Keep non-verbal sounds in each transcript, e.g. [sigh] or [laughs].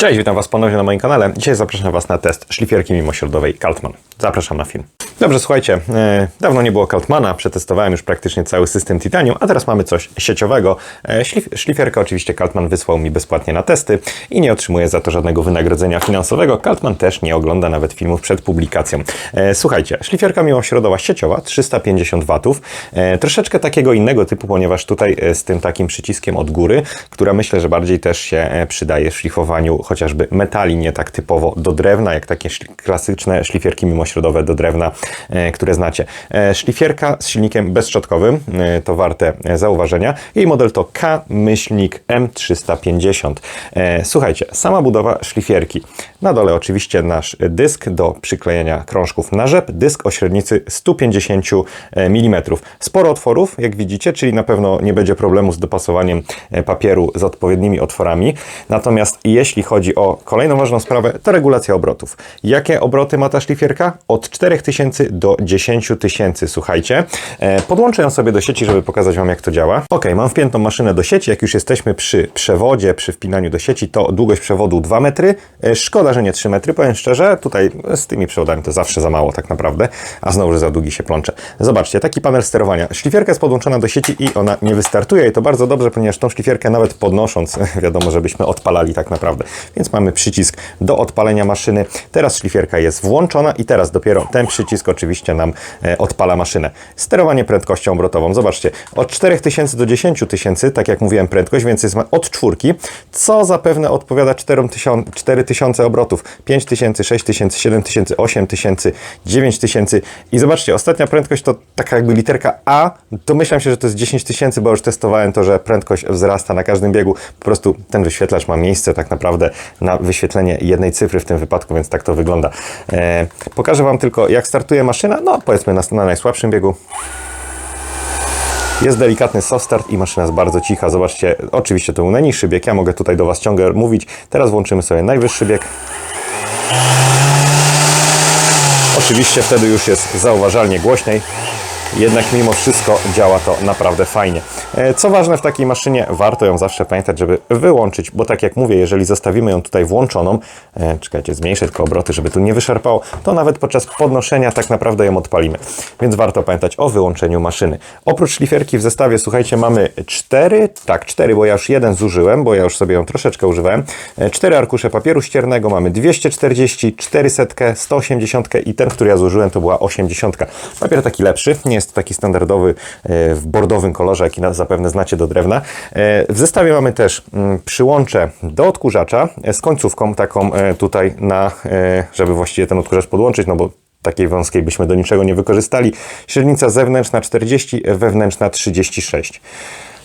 Cześć, witam Was ponownie na moim kanale. Dzisiaj zapraszam Was na test szlifierki mimośrodowej Kaltman. Zapraszam na film. Dobrze, słuchajcie, e, dawno nie było Kaltmana, przetestowałem już praktycznie cały system Titanium, a teraz mamy coś sieciowego. E, szlif, szlifierkę oczywiście Kaltman wysłał mi bezpłatnie na testy i nie otrzymuję za to żadnego wynagrodzenia finansowego. Kaltman też nie ogląda nawet filmów przed publikacją. E, słuchajcie, szlifierka mimośrodowa sieciowa, 350 W, e, troszeczkę takiego innego typu, ponieważ tutaj e, z tym takim przyciskiem od góry, która myślę, że bardziej też się e, przydaje w szlifowaniu chociażby metali, nie tak typowo do drewna, jak takie szli- klasyczne szlifierki mimośrodowe do drewna, e, które znacie. E, Szlifierka z silnikiem bezszczotkowym, e, to warte e, zauważenia. Jej model to K-myślnik M350. E, Słuchajcie, sama budowa szlifierki. Na dole oczywiście nasz dysk do przyklejenia krążków na rzep, dysk o średnicy 150 mm. Sporo otworów, jak widzicie, czyli na pewno nie będzie problemu z dopasowaniem e, papieru z odpowiednimi otworami. Natomiast jeśli chodzi o kolejną ważną sprawę, to regulacja obrotów. Jakie obroty ma ta szlifierka? Od 4000 do 10 tysięcy, słuchajcie. E, Podłączę ją sobie do sieci, żeby pokazać Wam, jak to działa. Ok, mam wpiętą maszynę do sieci. Jak już jesteśmy przy przewodzie, przy wpinaniu do sieci, to długość przewodu 2 metry. E, Szkoda, że nie 3 metry, powiem szczerze. Tutaj z tymi przewodami to zawsze za mało tak naprawdę, a znowu, że za długi się plącze. Zobaczcie, taki panel sterowania. Szlifierka jest podłączona do sieci i ona nie wystartuje i to bardzo dobrze, ponieważ tą szlifierkę nawet podnosząc, [laughs] wiadomo, żebyśmy odpalali tak naprawdę. Więc mamy przycisk do odpalenia maszyny. Teraz szlifierka jest włączona i teraz dopiero ten przycisk oczywiście nam e, odpala maszynę. Sterowanie prędkością obrotową. Zobaczcie, od 4000 do 10 tysięcy, tak jak mówiłem, prędkość, więc jest od czwórki, co zapewne odpowiada 4000 4000 obrotów. 5000, 6000, 7000, 8000, 9000 i zobaczcie, ostatnia prędkość to taka jakby literka A, domyślam się, że to jest 10 tysięcy, bo już testowałem to, że prędkość wzrasta na każdym biegu. Po prostu ten wyświetlacz ma miejsce tak naprawdę na wyświetlenie jednej cyfry w tym wypadku, więc tak to wygląda. E, pokażę Wam tylko, jak startuje maszyna, no powiedzmy na, na najsłabszym biegu. Jest delikatny soft start i maszyna jest bardzo cicha. Zobaczcie, oczywiście to był najniższy bieg. Ja mogę tutaj do Was ciągle mówić. Teraz włączymy sobie najwyższy bieg. Oczywiście wtedy już jest zauważalnie głośniej. Jednak mimo wszystko działa to naprawdę fajnie. E, Co ważne w takiej maszynie, warto ją zawsze pamiętać, żeby wyłączyć, bo tak jak mówię, jeżeli zostawimy ją tutaj włączoną, e, czekajcie, zmniejszę tylko obroty, żeby tu nie wyszarpało, to nawet podczas podnoszenia tak naprawdę ją odpalimy. Więc warto pamiętać o wyłączeniu maszyny. Oprócz szlifierki w zestawie, słuchajcie, mamy cztery, tak, cztery, bo ja już jeden zużyłem, bo ja już sobie ją troszeczkę używałem. E, Cztery arkusze papieru ściernego, mamy 240, 400, 180 i ten, który ja zużyłem, to była 80. Papier taki lepszy, nie jest to taki standardowy e, w bordowym kolorze, jaki zapewne znacie do drewna. E, W zestawie mamy też mm, przyłącze do odkurzacza z końcówką taką e, tutaj na, żeby właściwie ten odkurzacz podłączyć, no bo takiej wąskiej byśmy do niczego nie wykorzystali. Średnica zewnętrzna 40, wewnętrzna 36.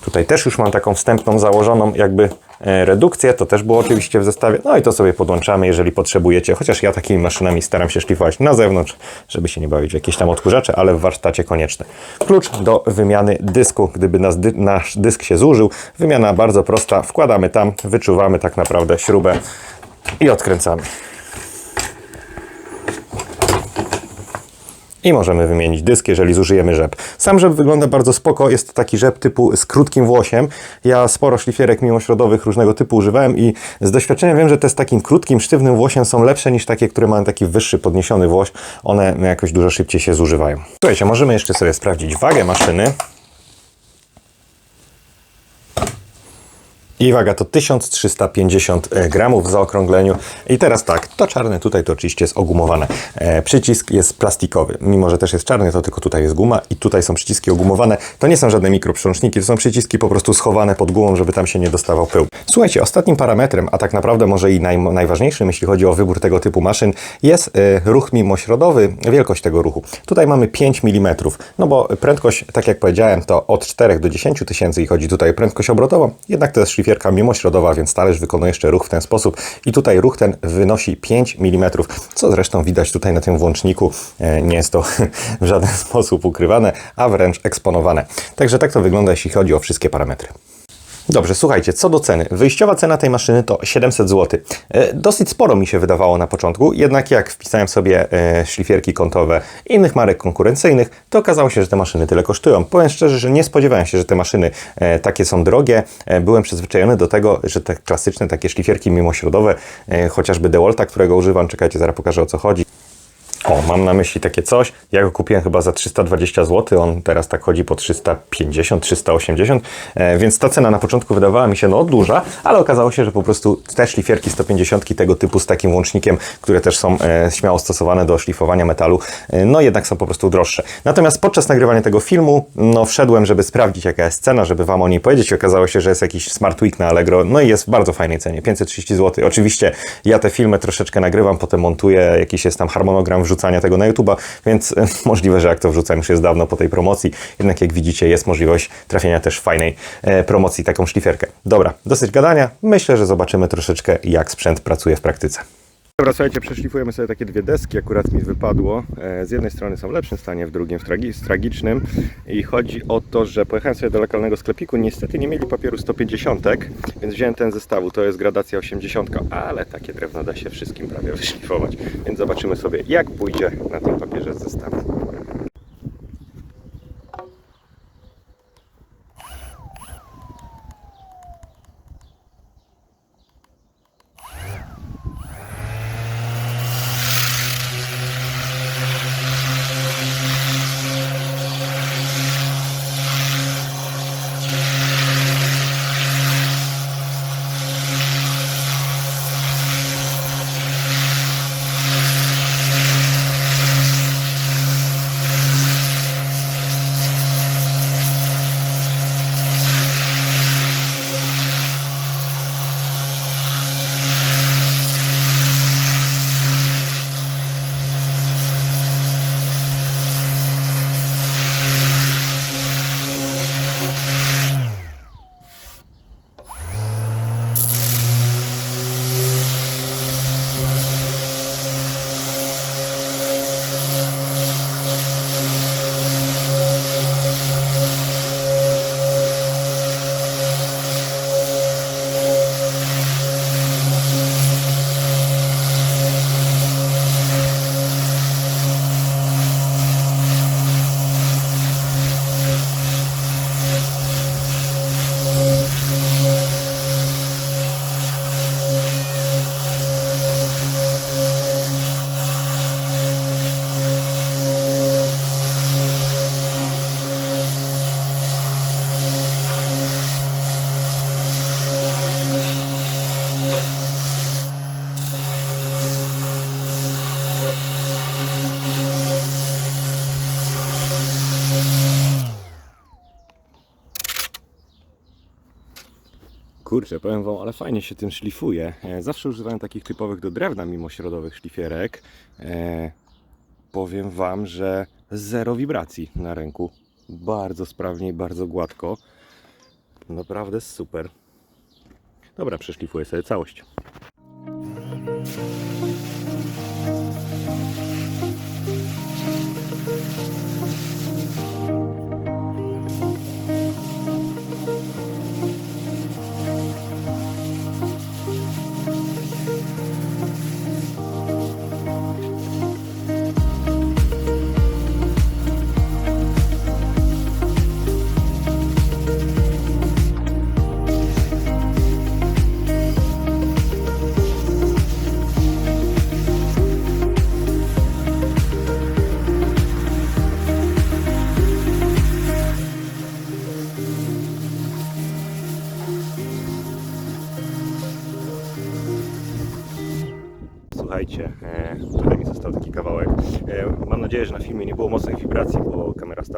Tutaj też już mam taką wstępną założoną jakby redukcję, to też było oczywiście w zestawie. No i to sobie podłączamy, jeżeli potrzebujecie, chociaż ja takimi maszynami staram się szlifować na zewnątrz, żeby się nie bawić w jakieś tam odkurzacze, ale w warsztacie konieczne. Klucz do wymiany dysku, gdyby dy, nasz dysk się zużył, wymiana bardzo prosta, wkładamy tam, wyczuwamy tak naprawdę śrubę i odkręcamy. I możemy wymienić dysk, jeżeli zużyjemy rzep. Sam rzep wygląda bardzo spoko, jest to taki rzep typu z krótkim włosiem. Ja sporo szlifierek mimośrodowych różnego typu używałem i z doświadczenia wiem, że te z takim krótkim, sztywnym włosiem są lepsze niż takie, które mają taki wyższy, podniesiony włoś. One jakoś dużo szybciej się zużywają. Słuchajcie, możemy jeszcze sobie sprawdzić wagę maszyny. I waga to 1350 gramów w zaokrągleniu. I teraz tak, to czarne tutaj to oczywiście jest ogumowane. E, przycisk jest plastikowy. Mimo, że też jest czarny, to tylko tutaj jest guma i tutaj są przyciski ogumowane. To nie są żadne mikroprzączniki, to są przyciski po prostu schowane pod gumą, żeby tam się nie dostawał pył. Słuchajcie, ostatnim parametrem, a tak naprawdę może i naj, najważniejszym, jeśli chodzi o wybór tego typu maszyn, jest e, ruch mimośrodowy, wielkość tego ruchu. Tutaj mamy 5 mm, no bo prędkość, tak jak powiedziałem, to od 4 do 10 tysięcy i chodzi tutaj o prędkość obrotową, jednak to jest szlifierka mimośrodowa, więc talerz wykonuje jeszcze ruch w ten sposób i tutaj ruch ten wynosi 5 mm, co zresztą widać tutaj na tym włączniku, E, nie jest to [laughs] w żaden sposób ukrywane, a wręcz eksponowane. Także tak to wygląda, jeśli chodzi o wszystkie parametry. Dobrze, słuchajcie, co do ceny. Wyjściowa cena tej maszyny to 700 zł. E, Dosyć sporo mi się wydawało na początku, jednak jak wpisałem sobie e, szlifierki kątowe innych marek konkurencyjnych, to okazało się, że te maszyny tyle kosztują. Powiem szczerze, że nie spodziewałem się, że te maszyny e, takie są drogie. Byłem przyzwyczajony do tego, że te klasyczne takie szlifierki mimośrodowe, chociażby DeWalta, którego używam, czekajcie, zaraz pokażę o co chodzi. O, mam na myśli takie coś. Ja go kupiłem chyba za 320 zł, on teraz tak chodzi po 350, 380, e, więc ta cena na początku wydawała mi się no duża, ale okazało się, że po prostu te szlifierki 150 tego typu z takim łącznikiem, które też są e, śmiało stosowane do szlifowania metalu, e, no jednak są po prostu droższe. Natomiast podczas nagrywania tego filmu, no wszedłem, żeby sprawdzić jaka jest cena, żeby Wam o niej powiedzieć okazało się, że jest jakiś Smart Week na Allegro, no i jest w bardzo fajnej cenie, 530 zł. Oczywiście ja te filmy troszeczkę nagrywam, potem montuję, jakiś jest tam harmonogram wrzucania tego na YouTube'a, więc e, [laughs] możliwe, że jak to wrzucam już jest dawno po tej promocji, jednak jak widzicie jest możliwość trafienia też fajnej e, promocji taką szlifierkę. Dobra, dosyć gadania, myślę, że zobaczymy troszeczkę jak sprzęt pracuje w praktyce. Dobra, słuchajcie, przeszlifujemy sobie takie dwie deski, akurat mi wypadło. E, Z jednej strony są w lepszym stanie, w drugim w, tragi- w tragicznym. I chodzi o to, że pojechałem sobie do lokalnego sklepiku, niestety nie mieli papieru 150, więc wziąłem ten zestawu, to jest gradacja 80, ale takie drewno da się wszystkim prawie wyszlifować. Więc zobaczymy sobie, jak pójdzie na tym papierze zestawu. Kurczę, powiem Wam, ale fajnie się tym szlifuje. E, Zawsze używałem takich typowych do drewna mimośrodowych szlifierek. E, powiem Wam, że zero wibracji na ręku. Bardzo sprawnie i bardzo gładko. Naprawdę super. Dobra, przeszlifuję sobie całość.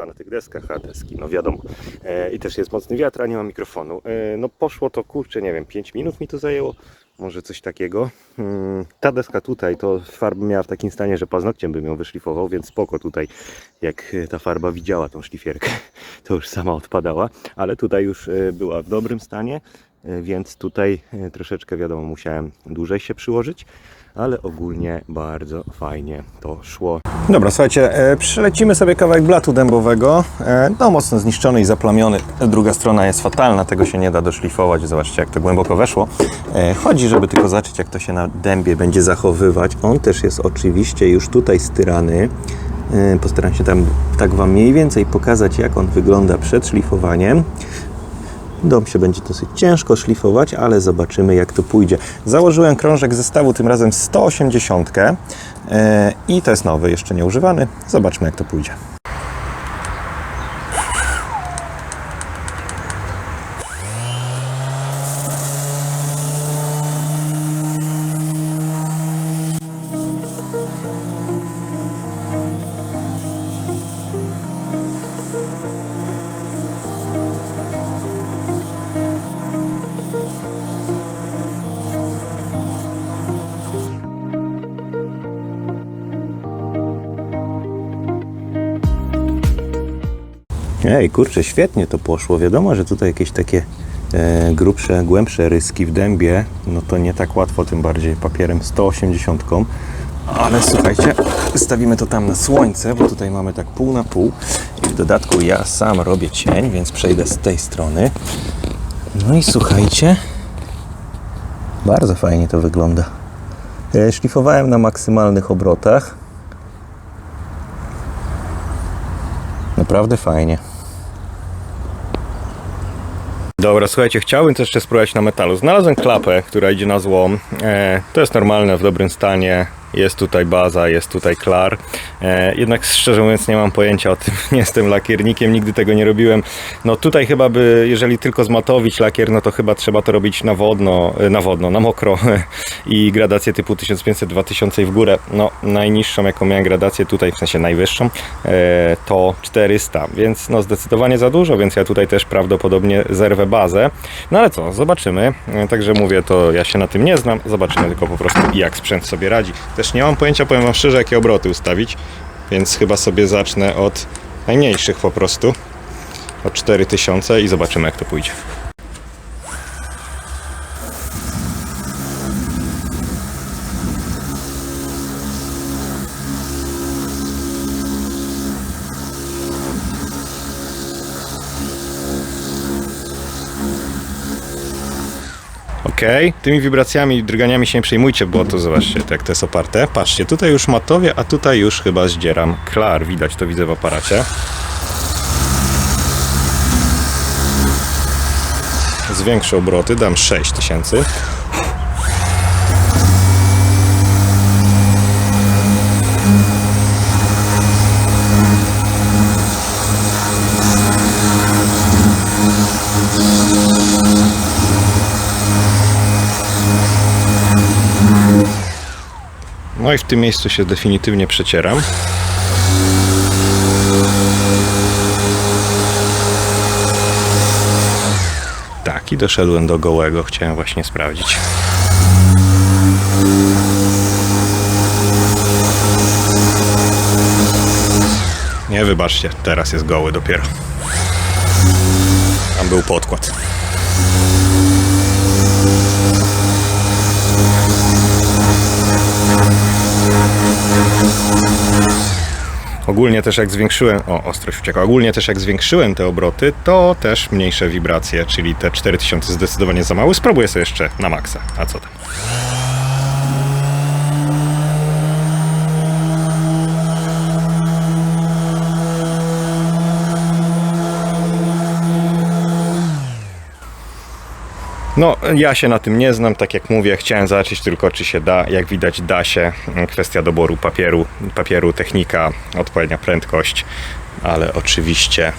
Na tych deskach, a deski, no wiadomo. E, I też jest mocny wiatr, a nie ma mikrofonu. E, no poszło to, kurczę, nie wiem, 5 minut mi to zajęło. Może coś takiego. Mm, Ta deska tutaj, to farba miała w takim stanie, że paznokciem bym ją wyszlifował, więc spoko tutaj, jak ta farba widziała tą szlifierkę, [laughs] to już sama odpadała, ale tutaj już e, była w dobrym stanie, więc tutaj troszeczkę, wiadomo, musiałem dłużej się przyłożyć, ale ogólnie bardzo fajnie to szło. Dobra, słuchajcie, e, sobie kawałek blatu dębowego. E, no, mocno zniszczony i zaplamiony. Druga strona jest fatalna, tego się nie da doszlifować. Zobaczcie, jak to głęboko weszło. E, chodzi, żeby tylko zobaczyć, jak to się na dębie będzie zachowywać. On też jest oczywiście już tutaj styrany. E, postaram się tam tak Wam mniej więcej pokazać, jak on wygląda przed szlifowaniem. Dom się będzie dosyć ciężko szlifować, ale zobaczymy jak to pójdzie. Założyłem krążek zestawu tym razem 180 e, i to jest nowy, jeszcze nie używany. Zobaczmy jak to pójdzie. Ej, kurczę, świetnie to poszło. Wiadomo, że tutaj jakieś takie e, grubsze, głębsze ryski w dębie, no to nie tak łatwo, tym bardziej papierem 180. Ale słuchajcie, stawimy to tam na słońce, bo tutaj mamy tak pół na pół. I w dodatku ja sam robię cień, więc przejdę z tej strony. No i słuchajcie, bardzo fajnie to wygląda. E, Szlifowałem na maksymalnych obrotach. Naprawdę fajnie. Dobra, słuchajcie, chciałbym też jeszcze spróbować na metalu. Znalazłem klapę, która idzie na złom. E, to jest normalne, w dobrym stanie. Jest tutaj baza, jest tutaj klar. E, jednak szczerze mówiąc nie mam pojęcia o tym. [laughs] Nie jestem lakiernikiem, nigdy tego nie robiłem. No tutaj chyba by, jeżeli tylko zmatowić lakier, no to chyba trzeba to robić na wodno, e, na wodno, na mokro [laughs] i gradację typu 1500-2000 i w górę. No najniższą jaką miałem gradację tutaj, w sensie najwyższą, e, to 400, więc no zdecydowanie za dużo, więc ja tutaj też prawdopodobnie zerwę bazę. No ale co, zobaczymy. Także mówię, to ja się na tym nie znam, zobaczymy tylko po prostu jak sprzęt sobie radzi. Też nie mam pojęcia, powiem wam szczerze, jakie obroty ustawić, więc chyba sobie zacznę od najmniejszych po prostu, od 4000 i zobaczymy jak to pójdzie. Tymi wibracjami i drganiami się nie przejmujcie, bo to zobaczcie, jak to jest oparte. Patrzcie, tutaj już matowie, a tutaj już chyba zdzieram klar. Widać to widzę w aparacie. Zwiększę obroty, dam 6000. No i w tym miejscu się definitywnie przecieram. Tak, i doszedłem do gołego, chciałem właśnie sprawdzić. Nie, wybaczcie, teraz jest goły dopiero. Tam był podkład. Ogólnie też jak zwiększyłem, o ostrość uciekła, ogólnie też jak zwiększyłem te obroty, to też mniejsze wibracje, czyli te 4000 zdecydowanie za mały. Spróbuję sobie jeszcze na maksa, a co tam. No, ja się na tym nie znam, tak jak mówię, chciałem zobaczyć tylko, czy się da. Jak widać, da się. Kwestia doboru papieru, papieru, technika, odpowiednia prędkość, ale oczywiście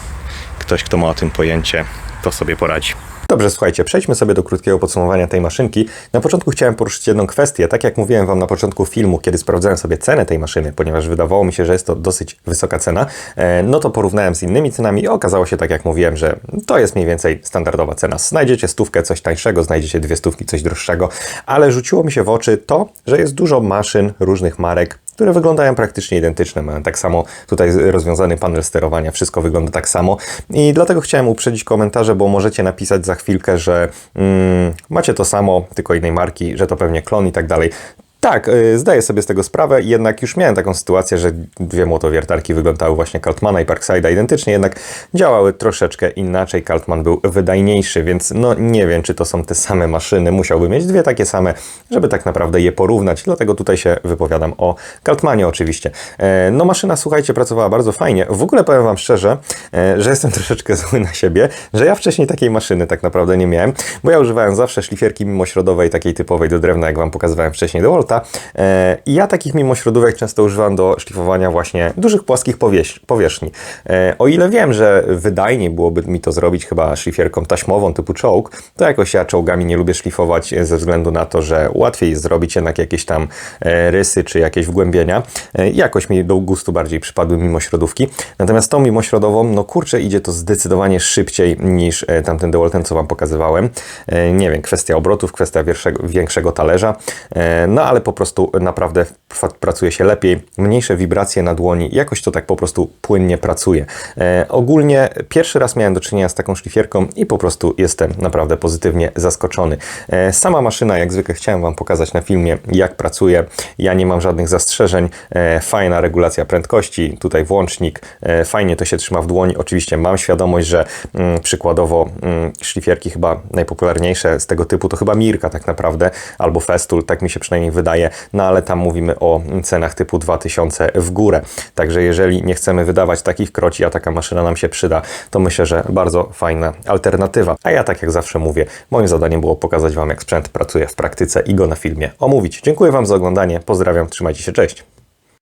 ktoś, kto ma o tym pojęcie, to sobie poradzi. Dobrze, słuchajcie, przejdźmy sobie do krótkiego podsumowania tej maszynki. Na początku chciałem poruszyć jedną kwestię. Tak jak mówiłem Wam na początku filmu, kiedy sprawdzałem sobie cenę tej maszyny, ponieważ wydawało mi się, że jest to dosyć wysoka cena, e, no to porównałem z innymi cenami i okazało się, tak jak mówiłem, że to jest mniej więcej standardowa cena. Znajdziecie stówkę coś tańszego, znajdziecie dwie stówki coś droższego, ale rzuciło mi się w oczy to, że jest dużo maszyn różnych marek, które wyglądają praktycznie identyczne. Mają tak samo tutaj rozwiązany panel sterowania, wszystko wygląda tak samo. I dlatego chciałem uprzedzić komentarze, bo możecie napisać za chwilkę, że mm, macie to samo, tylko innej marki, że to pewnie klon i tak dalej. Tak, y, zdaję sobie z tego sprawę, jednak już miałem taką sytuację, że dwie młotowiertarki wyglądały właśnie Kaltmana i Parkside'a identycznie, jednak działały troszeczkę inaczej. Kaltman był wydajniejszy, więc no nie wiem, czy to są te same maszyny. Musiałby mieć dwie takie same, żeby tak naprawdę je porównać. Dlatego tutaj się wypowiadam o Kaltmanie oczywiście. E, No maszyna, słuchajcie, pracowała bardzo fajnie. W ogóle powiem Wam szczerze, e, że jestem [laughs] troszeczkę zły na siebie, że ja wcześniej takiej maszyny tak naprawdę nie miałem, bo ja używałem zawsze szlifierki mimośrodowej, takiej typowej do drewna, jak Wam pokazywałem wcześniej, do Volta. E, I ja takich mimośrodówek często używam do szlifowania właśnie dużych, płaskich powierzchni. E, O ile wiem, że wydajniej byłoby mi to zrobić chyba szlifierką taśmową typu czołg, to jakoś ja czołgami nie lubię szlifować e, ze względu na to, że łatwiej jest zrobić jednak jakieś tam rysy czy jakieś wgłębienia. Jakoś mi do gustu bardziej przypadły mimośrodówki. Natomiast tą mimośrodową, no kurczę, idzie to zdecydowanie szybciej niż tamten DeWalten, co Wam pokazywałem. Nie wiem, kwestia obrotów, kwestia większego, talerza, no ale po prostu naprawdę pracuje się lepiej, mniejsze wibracje na dłoni, jakoś to tak po prostu płynnie pracuje. E, ogólnie pierwszy raz miałem do czynienia z taką szlifierką i po prostu jestem naprawdę pozytywnie zaskoczony. E, sama maszyna, jak zwykle chciałem Wam pokazać na filmie, jak pracuje. Ja nie mam żadnych zastrzeżeń. E, fajna regulacja prędkości, tutaj włącznik, e, fajnie to się trzyma w dłoni. Oczywiście mam świadomość, że mm, przykładowo mm, szlifierki chyba najpopularniejsze z tego typu to chyba Mirka tak naprawdę, albo Festool, tak mi się przynajmniej wydaje, no ale tam mówimy o cenach typu 2000 w górę. Także jeżeli nie chcemy wydawać takich kroci, a taka maszyna nam się przyda, to myślę, że bardzo fajna alternatywa. A ja tak jak zawsze mówię, moim zadaniem było pokazać Wam jak sprzęt pracuje w praktyce i go na filmie omówić. Dziękuję Wam za oglądanie, pozdrawiam, trzymajcie się, cześć!